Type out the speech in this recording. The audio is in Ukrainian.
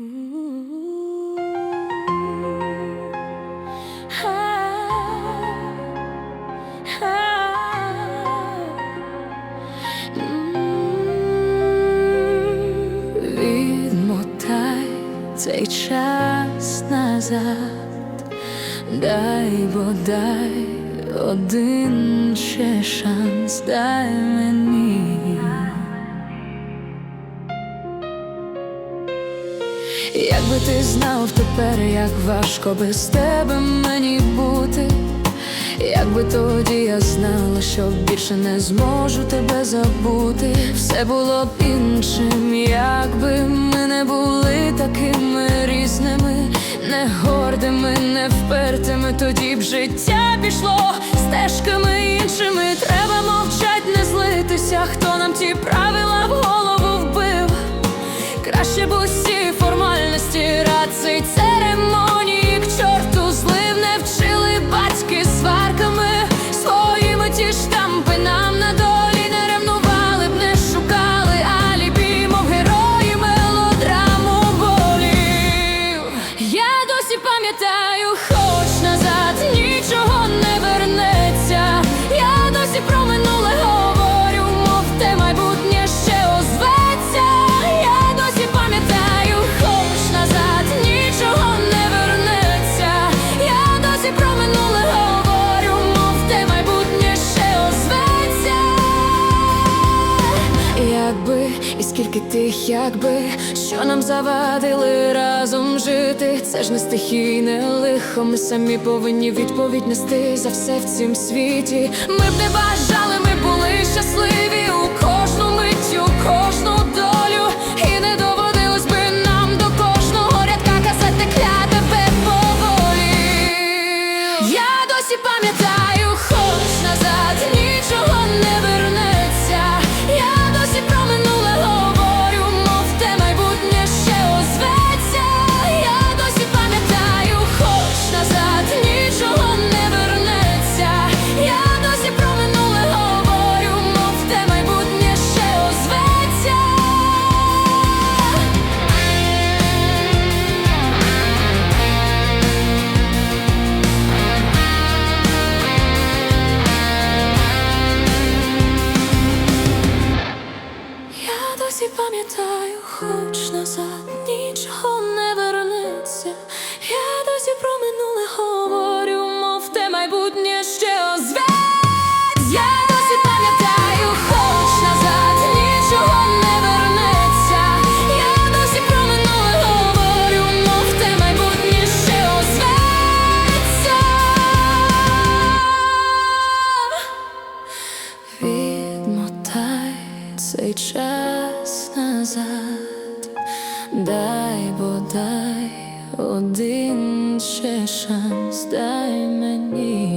Відмотай цей час назад, дай бодай один ще шанс, дай мені. Якби ти знав тепер, як важко без тебе мені бути, якби тоді я знала, що більше не зможу тебе забути, все було б іншим, якби ми не були такими різними, не гордими, не впертими, тоді б життя пішло тих, якби що нам завадили разом жити, це ж не стихійне лихо. Ми самі повинні відповідь нести за все в цім світі. Ми б не бажали, ми були щасливі у кожну мить, у кожну долю. І не доводилось би нам до кожного рядка казати кля тебе поволі. Я досі пам'ятаю, пам'ятаю, хоч назад нічого не вернеться. Я досі про минуле говорю, мов те майбутнє ще озветься. Я досі пам'ятаю, хоч назад нічого не вернеться. Я досі про минуле говорю, мов те майбутнє ще озветься. Відмотай цей час назад, дай бодай один ще шанс, дай мені.